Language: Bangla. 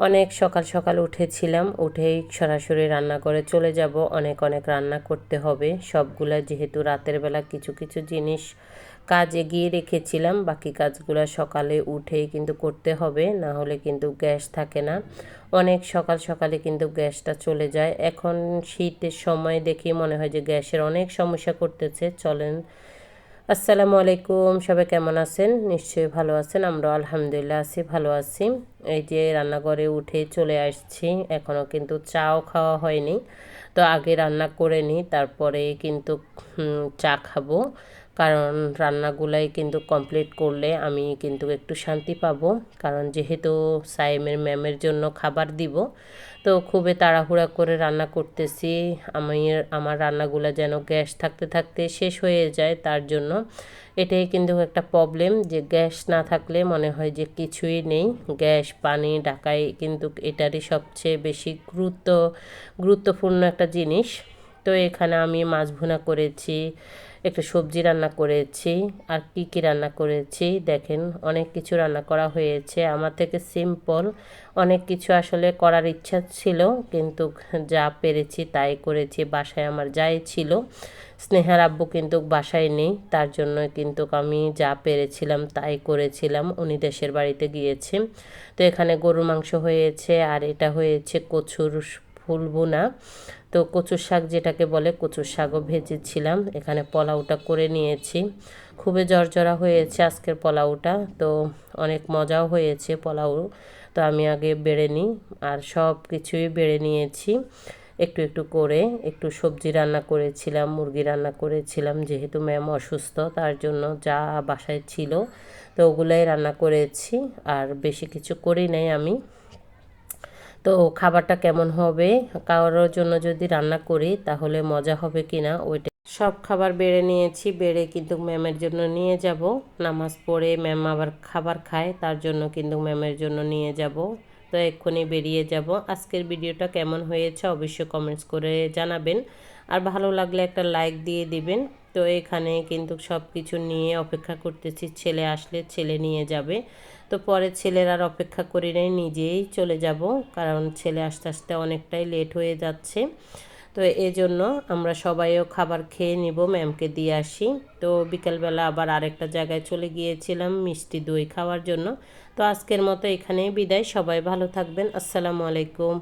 অনেক সকাল সকাল উঠেছিলাম, উঠেই সরাসরি রান্না করে চলে যাব। অনেক অনেক রান্না করতে হবে। সবগুলা যেহেতু রাতের বেলা কিছু কিছু জিনিস কাজ এগিয়ে রেখেছিলাম, বাকি কাজগুলো সকালে উঠেই কিন্তু করতে হবে, না হলে কিন্তু গ্যাস থাকে না। অনেক সকাল সকালে কিন্তু গ্যাসটা চলে যায়। এখন শীতের সময় দেখি মনে হয় যে গ্যাসের অনেক সমস্যা করতেছে। চলেন। আসসালামু আলাইকুম, সবাই কেমন আছেন? নিশ্চয়ই ভালো আছেন আমরা আলহামদুলিল্লাহ আছি, ভালো আছি। এই যে রান্নাঘরে উঠে চলে আসছি। এখনও কিন্তু চাও খাওয়া হয়নি। তো আগে রান্না করে নিই তারপরে কিন্তু চা খাব। কারণ রান্নাগুলাই কিন্তু কমপ্লিট করলে আমি কিন্তু একটু শান্তি পাবো। কারণ যেহেতু সাইমের ম্যামের জন্য খাবার দিব, তো খুবই তাড়াহুড়া করে রান্না করতেছি। আমি, আমার রান্নাগুলো যেন গ্যাস থাকতে থাকতে শেষ হয়ে যায়, তার জন্য এটাই কিন্তু একটা প্রবলেম যে গ্যাস না থাকলে মনে হয় যে কিছুই নেই। গ্যাস পানি ঢাকাই কিন্তু এটারই সবচেয়ে বেশি গুরুত্ব, গুরুত্বপূর্ণ একটা জিনিস। তো এখানে আমি মাছ ভুনা করেছি। একটু সবজি রান্না করেছি আর কি কি রান্না করেছি দেখেন, অনেক কিছু রান্না করা হয়েছে। আমার থেকে সিম্পল অনেক কিছু আসলে করার ইচ্ছা ছিল, কিন্তু যা পেরেছি তাই করেছি, বাসায় আমার যাই ছিল। স্নেহার আব্বু কিন্তু বাসায় নেই, তার জন্য কিন্তু আমি যা পেরেছিলাম তাই করেছিলাম। উনি দেশের বাড়িতে গিয়েছে। তো এখানে গরুর মাংস হয়েছে, আর এটা হয়েছে কচুর ফুল বোনা তো কচুর শাক যেটাকে বলে, কচুর শাকও ভেজেছিলাম। এখানে পোলাওটা করে নিয়েছি। খুবই জর্জরা হয়েছে আজকের পোলাওটা। তো অনেক মজাও হয়েছে পোলাও। তো আমি আগে বেড়ে নিই আর সব কিছুই বেড়ে নিয়েছি। একটু একটু করে একটু সবজি রান্না করেছিলাম, মুরগি রান্না করেছিলাম। যেহেতু ম্যাম অসুস্থ, তার জন্য যা বাসায় ছিল, তো ওগুলাই রান্না করেছি। আর বেশি কিছু করি নাই আমি। তো খাবারটা কেমন হবে? কারোর জন্য যদি রান্না করি, তাহলে মজা হবে কি না ওইটা সব খাবার বেড়ে নিয়েছি, বেড়ে কিন্তু ম্যামের জন্য নিয়ে যাব। নামাজ পড়ে ম্যাম আবার খাবার খায়, তার জন্য কিন্তু ম্যামের জন্য নিয়ে যাব। তো এক্ষুনি বেরিয়ে যাব। আজকের ভিডিওটা কেমন হয়েছে অবশ্যই কমেন্টস করে জানাবেন। আর ভালো লাগলে একটা লাইক দিয়ে দিবেন। তো এখানে কিন্তু সব কিছু নিয়ে অপেক্ষা করতেছি, ছেলে আসলে ছেলে নিয়ে যাবে। তো পরে ছেলের আর অপেক্ষা করি নিজেই চলে যাব। কারণ ছেলে আস্তে আস্তে অনেকটাই লেট হয়ে যাচ্ছে। তো এই জন্য আমরা সবাইও খাবার খেয়ে নিব ম্যামকে দিয়ে আসি। তো বিকেলবেলা আবার আরেকটা জায়গায় চলে গিয়েছিলাম মিষ্টি দই খাওয়ার জন্য। তো আজকের মতো এখানেই বিদায়, সবাই ভালো থাকবেন, আসসালামু আলাইকুম।